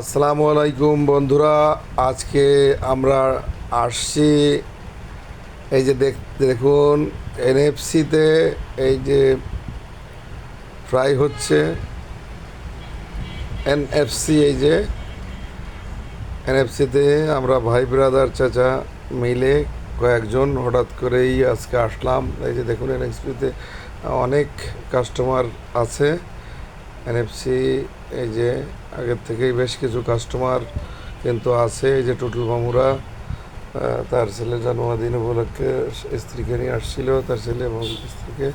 আসসালামু আলাইকুম বন্ধুরা, আজকে আমরা আসছি এই যে দেখ দেখুন এনএফসিতে এই যে ফ্রাই হচ্ছে এনএফসি এই যে এনএফসিতে আমরা ভাই ব্রাদার চাচা মিলে কয়েকজন হঠাৎ করেই আজকে আসলাম। এই যে দেখুন এনএফসিতে অনেক কাস্টমার আছে। এনএফসি এই যে আগের থেকেই বেশ কিছু কাস্টমার কিন্তু আছে, এই যে টুটুল মামুরা তার ছেলের জন্মদিন উপলক্ষে স্ত্রীকে নিয়ে আসছিল, তার ছেলে এবং স্ত্রীকে।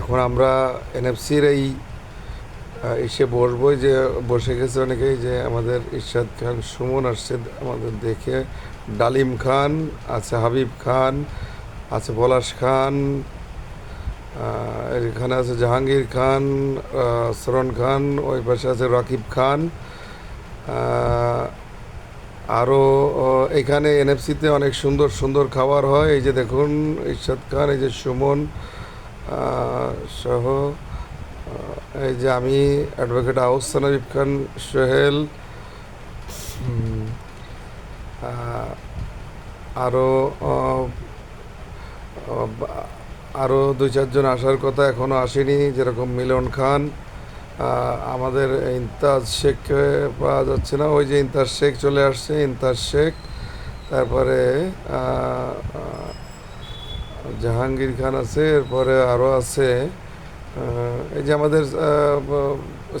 এখন আমরা এনএফসির এই এসে বসবো যে, বসে গেছে অনেকেই যে আমাদের ইরশাদ খান, সুমন আসছে আমাদের দেখে। ডালিম খান, আছে হাবিব খান, আছে পলাশ খান এখানে আছে জাহাঙ্গীর খান আহ, খান ওই পাশে আছে রাকিব খান। আরও এখানে এনএফসিতে অনেক সুন্দর সুন্দর খাবার হয়। এই যে দেখুন ইরশাদ খান এই যে সুমন সহ এই যে আমি অ্যাডভোকেট আহসান হাবিব খান সোহেল আরও আরও দুই চারজন আসার কথা এখনও আসেনি, যেরকম মিলন খান আমাদের ইন্তাজ শেখ পাওয়া যাচ্ছে না। ওই যে ইন্তাজ শেখ চলে আসছে, ইন্তাজ শেখ, তারপরে জাহাঙ্গীর খান আছে, এরপরে আরও আছে এই যে আমাদের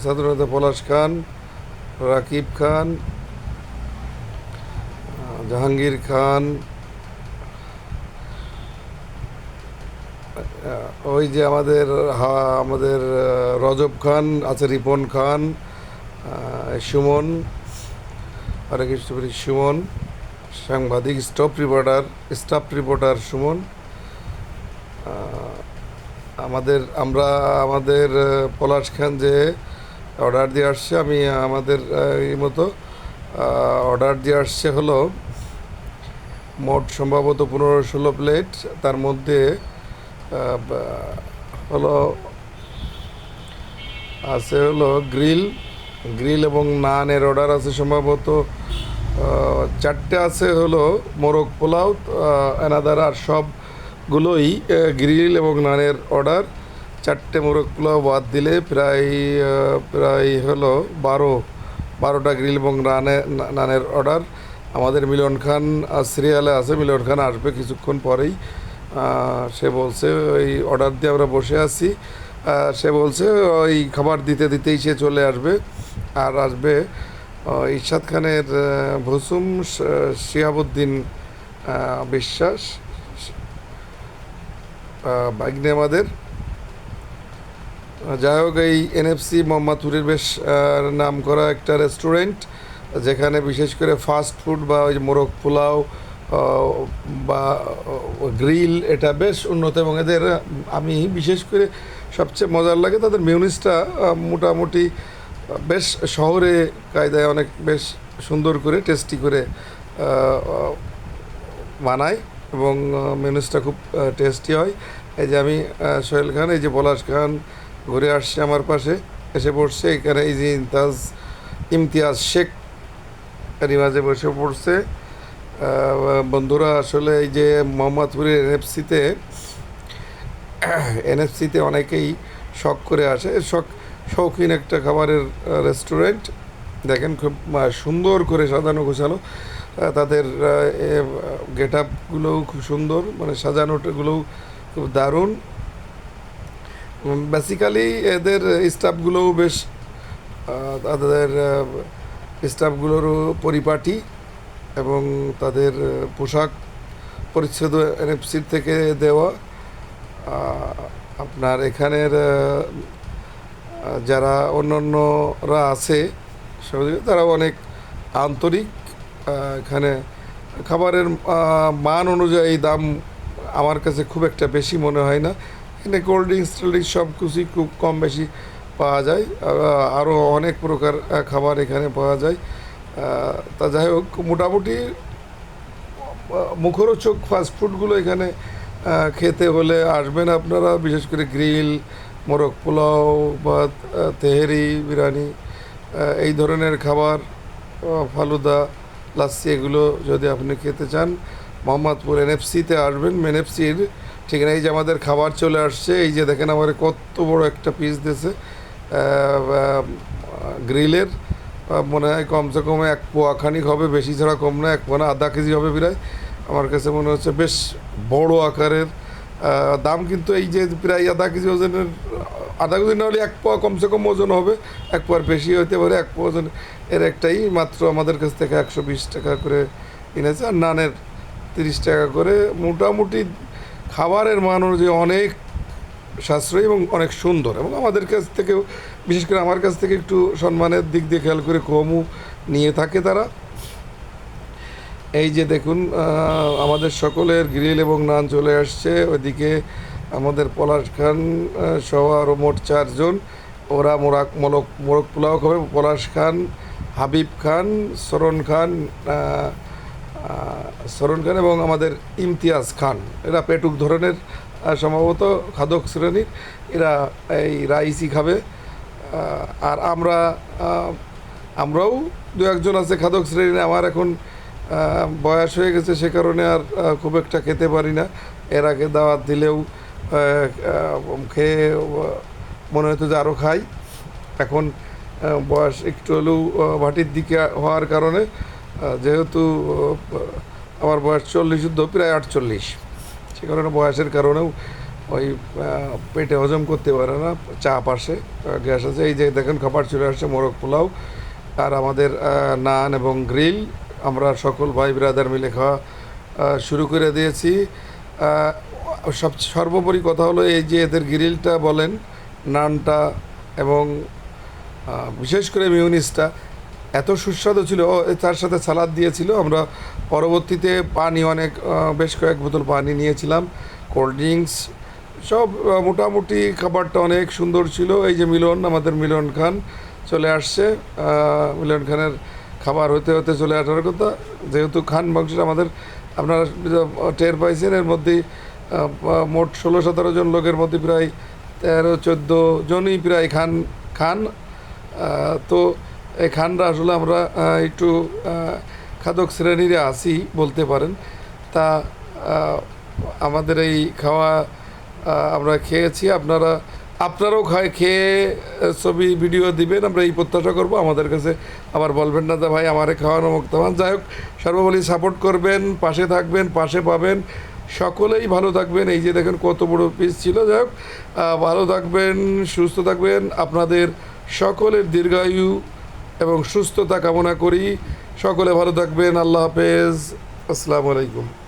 সাধারণত পলাশ খান, রাকিব খান জাহাঙ্গীর খান ওই যে আমাদের আমাদের রজব খান, আছে রিপন খান সুমন অনেক কিছু বলি সুমন, সাংবাদিক stop reporter, staff reporter Suman আমাদের, আমরা, আমাদের পলাশ খান যে অর্ডার দিয়ে আসছে, আমি, আমাদের এই মতো অর্ডার দিয়ে আসছে হলো মোট সম্ভবত পনেরো ষোলো প্লেট, তার মধ্যে হলো, আছে হলো গ্রিল গ্রিল এবং নানের অর্ডার আছে সম্ভবত চারটে আছে হলো মোরগ পোলাও এনাদার আর সবগুলোই গ্রিল এবং নানের অর্ডার। চারটে মোরগ পোলাও বাদ দিলে প্রায় প্রায় হলো বারো, বারোটা গ্রিল এবং নানে নানের অর্ডার। আমাদের মিলন খান সিরিয়ালে আছে, মিলন খান আসবে কিছুক্ষণ পরেই। সে বলছে, ওই অর্ডার দিয়ে আমরা বসে আছি। সে বলছে, ওই খাবার দিতে দিতেই সে চলে আসবে। আর আসবে ইরশাদ খানের ভুসুম শিহাবুদ্দিন বিশ্বাস বাগনে আমাদের। যাই হোক, এই এনএফসি মোহাম্মদপুরের বেশ নাম করা একটা রেস্টুরেন্ট যেখানে বিশেষ করে ফাস্ট ফুড বা ওই মোরগ পোলাও বা গ্রিল, এটা বেশ উন্নত এবং এদের আমি বিশেষ করে সবচেয়ে মজার লাগে তাদের মিউনিসটা মোটামুটি বেশ শহরে কায়দায় অনেক বেশ সুন্দর করে, টেস্টি করে বানায় এবং মিউনিসটা খুব টেস্টি হয়। এই যে আমি সোহেল খান, এই যে পলাশ খান ঘুরে আসছে আমার পাশে, এসে পড়ছে, এখানে এই যে ইমতাজ ইমতিয়াজ শেখ মাঝে বসে পড়ছে। বন্ধুরা, আসলে এই যে মোহাম্মদপুরের এনএফসিতে এনএফসিতে অনেকেই শখ করে আসে। শখ, শৌখিন একটা খাবারের রেস্টুরেন্ট দেখেন খুব সুন্দর করে সাজানো গোছানো তাদের গেট আপগুলোও খুব সুন্দর। মানে সাজানোটাগুলোও খুব দারুণ। বেসিক্যালি এদের স্টাফগুলোও বেশ তাদের স্টাফগুলোরও পরিপাটি। এবং তাদের পোশাক পরিচ্ছদ এনএফসির থেকে দেওয়া। আপনার এখানের যারা অন্যান্যরা আছে তারা অনেক আন্তরিক এখানে খাবারের মান অনুযায়ী দাম আমার কাছে খুব একটা বেশি মনে হয় না। এখানে কোল্ড ড্রিঙ্কস টোল্ড সব কিছুই খুব কম বেশি পাওয়া যায়। আরও অনেক প্রকার খাবার এখানে পাওয়া যায়। তা যাই হোক, মোটামুটি মুখরোচক ফাস্টফুডগুলো এখানে খেতে হলে আসবেন আপনারা, বিশেষ করে গ্রিল মোরগ পোলাও বা তেহেরি, বিরিয়ানি এই ধরনের খাবার ফালুদা, লাচ্ছি এগুলো যদি আপনি খেতে চান, মোহাম্মদপুর এনএফসিতে আসবেন। এনএফসির ঠিক না এই যে আমাদের খাবার চলে আসছে, এই যে দেখেন আমার কত বড় একটা পিস দিয়েছে গ্রিলের মনে হয় কমসে কম এক পোয়া খানিক হবে, বেশি ছাড়া কম না, এক পোয়া আধা কেজি হবে প্রায়। আমার কাছে মনে হচ্ছে বেশ বড় আকারের দাম কিন্তু এই যে প্রায় আধা কেজি ওজনের, আধা কেজি না হলে এক পোয়া কমসে কম ওজন হবে, এক পোয়ার বেশি হতে পারে, এক পোয়া ওজন এর একটাই, মাত্র আমাদের কাছ থেকে একশো বিশ টাকা করে কিনেছে, আর নানের তিরিশ টাকা করে। মোটামুটি খাবারের মান অনুযায়ী অনেক সাশ্রয়ী এবং অনেক সুন্দর, এবং আমাদের কাছ থেকেও বিশেষ করে আমার কাছ থেকে একটু সম্মানের দিক দিয়ে খেয়াল করে কমও নিয়ে থাকে তারা। এই যে দেখুন আমাদের সকলের গ্রিল এবং নান চলে আসছে। ওইদিকে আমাদের পলাশ খান সহ আরও মোট চারজন। ওরা মোরাক, মলক মোরক পোলাও খাবে। পলাশ খান, হাবিব খান, সরণ খান সরণ খান এবং আমাদের ইমতিয়াজ খান। এরা পেটুক ধরনের সম্ভবত খাদক শ্রেণির। এরা এই রাইসই খাবে। আর আমরা আমরাও দু একজন আছে খাদক শ্রেণির। আমার এখন বয়স হয়ে গেছে, সে কারণে আর খুব একটা খেতে পারি না। এর আগে দাওয়াত দিলেও খেয়ে মনে হতো যে আরও খাই। এখন বয়স একটু হলেও ভাটির দিকে হওয়ার কারণে যেহেতু আমার বয়স চল্লিশ প্রায় আটচল্লিশ। সে কারণে বয়সের কারণেও ওই পেটে হজম করতে পারে না চা পাশে গ্যাস আছে এই যে দেখেন, খাবার চলে আসছে, মোরগ পোলাও আর আমাদের নান এবং গ্রিল। আমরা সকল ভাই ব্রাদার মিলে খাওয়া শুরু করে দিয়েছি। সব, সর্বোপরি কথা হলো এই যে এদের গ্রিলটা বলেন, নানটা এবং বিশেষ করে মিউনিসটা এত সুস্বাদু ছিল। তার সাথে সালাদ দিয়েছিল। আমরা পরবর্তীতে পানি অনেক বেশ কয়েক বোতল পানি নিয়েছিলাম, কোল্ড ড্রিঙ্কস সব মোটামুটি খাবারটা অনেক সুন্দর ছিল। এই যে মিলন, আমাদের মিলন খান চলে আসছে। মিলন খানের খাবার হতে হতে চলে আসার কথা। যেহেতু খান বংশের আমাদের, আপনারা টের পাইছেন, এর মধ্যে মোট ষোলো সতেরো জন লোকের মধ্যে প্রায় তেরো, চোদ্দ জনই প্রায় খান খান। তো এই খানরা আসলে আমরা একটু খাদক শ্রেণীরে আছি বলতে পারেন। তা আমাদের এই খাওয়া আমরা খেয়েছি। আপনারা, আপনারাও খায় খেয়ে ছবি ভিডিও দিবেন, আমরা এই প্রত্যাশা করব। আমাদের কাছে আবার বলবেন না যে, ভাই, আমারে খাওয়ানো মুক্তমান যাই হোক সর্বোপরি সাপোর্ট করবেন, পাশে থাকবেন, পাশে পাবেন। সকলেই ভালো থাকবেন। এই যে দেখেন কত বড় পিস ছিল। যাই হোক ভালো থাকবেন, সুস্থ থাকবেন। আপনাদের সকলের দীর্ঘায়ু এবং সুস্থতা কামনা করি। সকলে ভালো থাকবেন। আল্লাহ হাফেজ। আসসালামু আলাইকুম।